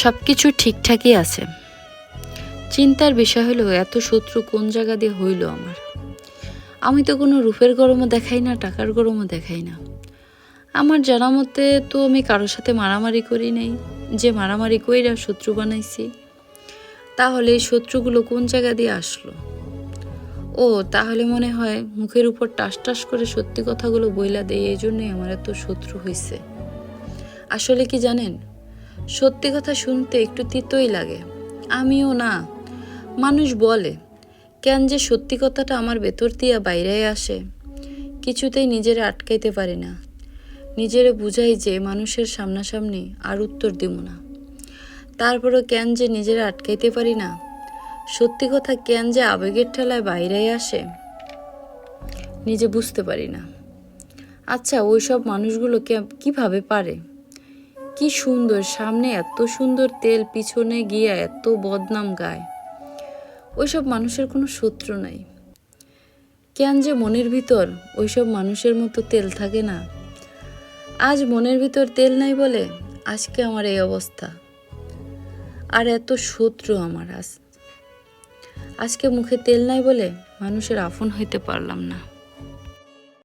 সব কিছু ঠিকঠাকই আছে। চিন্তার বিষয় হলো, এত শত্রু কোন জায়গা দিয়ে হইল আমার? আমি তো কোনো রূপের গরমও দেখাই না, টাকার গরমও দেখাই না। আমার জানা মতে তো আমি কারোর সাথে মারামারি করি নাই, যে মারামারি কইরা শত্রু বানাইছি। তাহলে এই শত্রুগুলো কোন জায়গা দিয়ে আসলো? ও, তাহলে মনে হয় মুখের উপর টাস টাস করে সত্যি কথাগুলো বইলা দেয়, এই জন্যই আমার এত শত্রু হয়েছে আসলে কি জানেন? সত্যি কথা শুনতে একটু তিতই লাগে। আমিও না। মানুষ বলে, কেন যে সত্যি কথাটা আমার ভেতর দিয়া বাইরে আসে? কিছুতেই নিজের আটকাইতে পারি না। নিজেরে বুঝাই যে মানুষের সামনাসামনি আর উত্তর দিব না। তারপরও কেন যে নিজের আটকাইতে পারি না? সত্যি কথা কেন যে আবেগের ঠেলায় বাইরে আসে? নিজে বুঝতে পারি না। আচ্ছা ওই সব মানুষগুলো কে- কীভাবে পারে? কি সুন্দর, সামনে এত সুন্দর তেল, পিছনে গিয়া এত বদনাম গায়। ওইসব মানুষের কোনো শত্রু নাই। কেন যে মনের ভিতর ওইসব মানুষের মতো তেল থাকে না? আজ মনের ভিতর তেল নাই বলে আজকে আমার এই অবস্থা। আর এত শত্রু আমার আজ। আজকে মুখে তেল নাই বলে মানুষের আপন হইতে পারলাম না।